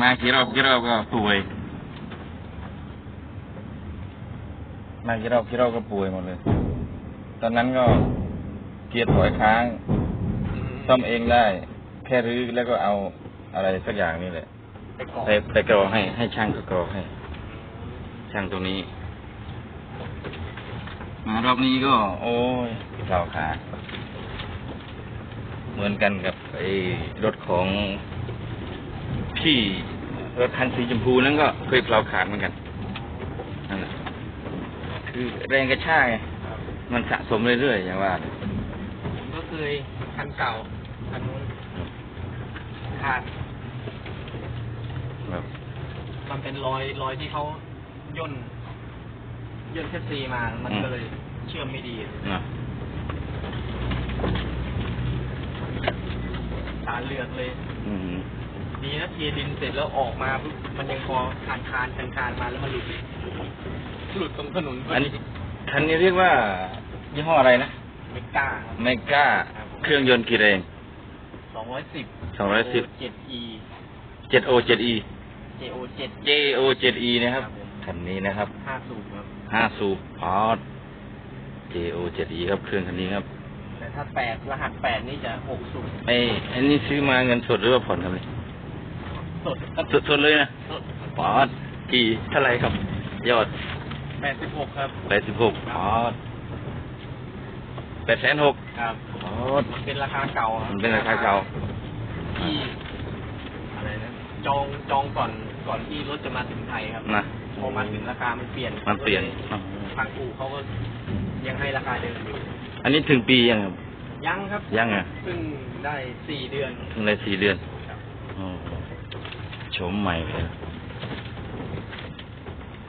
มากี่รอบกี่รอบก็ป่วย มากี่รอบกี่รอบก็ป่วยหมดเลย ตอนนั้นก็เกียร์ถอยค้างซ่อมเองได้ แค่รื้อแล้วก็เอาอะไรสักอย่างนี่แหละไปเกาะไปไปกรอให้ให้ช่างก็กรอให้ ช่างตรงนี้ มารอบนี้ก็ โอ้ยเกาขาเหมือนกันกับไอ้รถของ พี่รถคันสีชมพูนั้นก็เคยเปลาขาดเหมือนกันนั่นแหละคือแรงกระชากไงครับมันสะสมเรื่อยๆอย่างว่า ผมก็เคยคันเก่าคันนู้นขาดแบบมันเป็นรอยรอยที่เขาย่นย่นแคสซีมา มันก็เลยเชื่อมไม่ดีนะสารเลือดเลย อืม ดีนะเทียดินเสร็จแล้วออกมาปุ๊บมันยังพอคานคานคานคานมาแล้วมันหลุดหลุดตรงถนนพออันดีนี้คันนี้เรียกว่ายี่ห้ออะไรนะไม่กล้าครับ เมกาเครื่องยนต์กี่แรง สองร้อยสิบ210 เจ็ด E 7O 7E JO เจ็ด JO 7E นะครับครับผม คันนี้นะครับ ห้าสูบครับห้าสูบพอด JO 7E ครับเครื่องคันนี้ครับแต่ถ้าแปดรหัสแปดนี่จะหกสูบไอ้ไอันนี้ซื้อมาเงินสดหรือว่าผ่อนครับเนี่ยส ดสดสดเลยนะสดพอดกี่เท่าไหรครับ ยอดแปดสิบหกครับแปดสิบหกพอดแปดแสนหกครับพอดมันเป็นราคาเก่าครับมันเป็นราคาเก่าที่อะไรนะจองจองก่อนก่อนที่รถจะมาถึงไทยครับนะพอมาถึงราคามันเปลี่ยนมันเปลี่ยนทางอู่เขาก็ยังให้ราคาเดิมอยู่อันนี้ถึงปียังครับยังครับ ยังอะเพิ่งได้สี่เดือนถึงได้สี่เดือนครับ โอ้โฉมใหม่เลย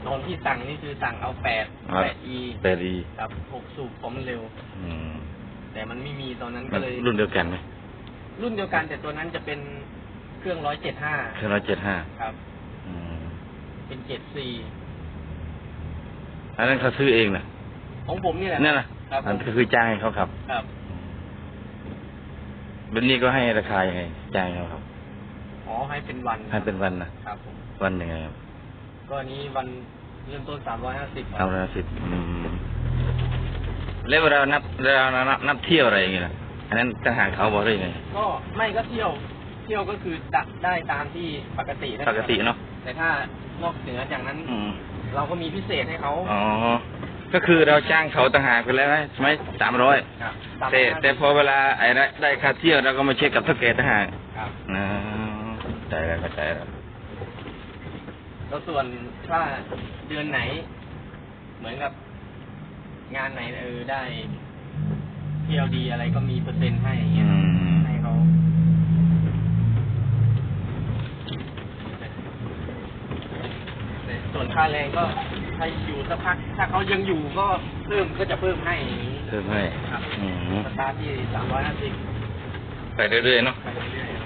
ตอนที่สั่งนี่คือสั่งเอาแปดครับแปด E แต่ดีครับหกสูบผมนเร็ว อืม แต่มันไม่มีตอนนั้นมัก็นเลยรุ่นเดียวกันไหมรุ่นเดียวกันแต่ตัวนั้นจะเป็นเครื่องร้อยเจ็ดห้าเครื่องร้อยเจ็ดห้าครับอืมเป็นเจ็ดสี่อันนั้นเขาซื้อเองนะของผมนี่แหละนั่นนะครับอันก็คือจ้างให้เขาขับ ครับแบบนี้ก็ให้ราคายังไงจ้างให้เขาขับ อ๋อให้เป็นวันให้เป็นวันนะครับผมวันยังไงครับก็อันนี้วันเริ่มต้นสามร้อยห้าสิบเอาละสิบอืมแล้วเวลานับเวลานับนับเที่ยวอะไรอย่างเงี้ยนะอันนั้นต่างหากเขาบอกได้ยังไงก็ไม่ก็เที่ยวเที่ยวก็คือดักได้ตามที่ปกตินะปกติเนาะแต่ถ้านอกเหนือจากนั้นอืมเราก็มีพิเศษให้เขาอ๋อก็คือเราจ้างเขาต่างหากไปแล้วไหมใช่ไหมสามร้อยครับแต่แต่พอเวลาไอ้ได้ได้ค่าเที่ยวเราก็มาเช็คกับเท่าแก่ต่างหากครับนะเข้า ใจแล้วเข้าใจแล้วแล้วส่วนถ้าเดือนไหน เหมือนกับงานไหนเออได้เที่ยวดีอะไรก็มีเปอร์เซ็นต์ให้อย่างเงี้อืยมให้เขาแต่ส่วนค่าแรงก็ถ้าอยู่สักพัก ถ้าเขายังอยู่ก็เพิ่มก็จะเพิ่มให้อย่างนี้เพิ่มให้ครับอืมสตาร์ทที่สามร้อยห้าสิบไปเรื่อยๆเนาะ ไปเรื่อยๆ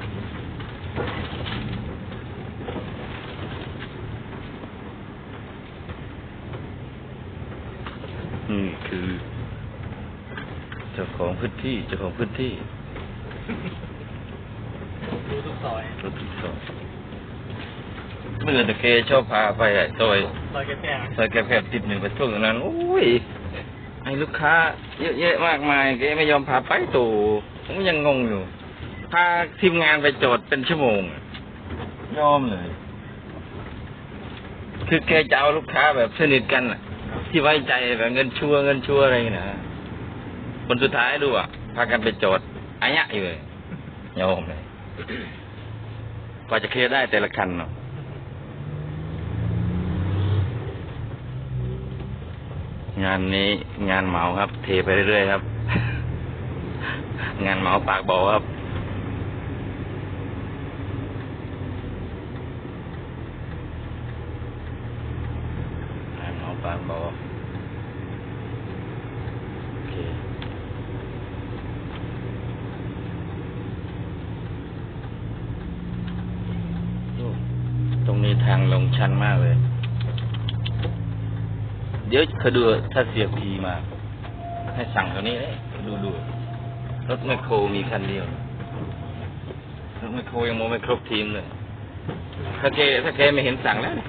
นี่คือ เจ้าของพื้นที่ เจ้าของพื้นที่ดูทุกซอยรถติดต่อเมื่อตะเคชอบพาไปไอ้ซอยซอยแคบซอยแคบๆติดหนึ่งไปช่วงนั้นโอ้ยไอ้ลูกค้า เยอะแยะมากมายแกไม่ยอมพาไปตู่ผมยังงงอยู่พาทีมงานไปจอดเป็นชั่วโมงอะยอมเลย คือแกจะเอาลูกค้าแบบสนิทกันน่ะ ที่ไว้ใจแบบเงินชั่วเงินชั่วอะไรอย่างเงี้ยนะคนสุดท้ายดูอะพากันไปโจอดอายะอยู่เลยโยมเลยกว่าจะเคลียร์ได้แต่ละคันเนาะงานนี้งานเหมาครับ เทไปเรื่อยๆครับ งานเหมาปากบอกครับ งานเหมาปากบอกโอเค โอ้ ตรงนี้ทางลงชันมากเลย เดี๋ยวเคยดูถ้าเสียพีมา ให้สั่งตัวนี้เลยดูดูรถแมคโครมีคันเดียวรถแมคโครยังโมไม่ครบทีมเลยถ้าแกถ้าแกไม่เห็นสั่งแล้วเนี่ย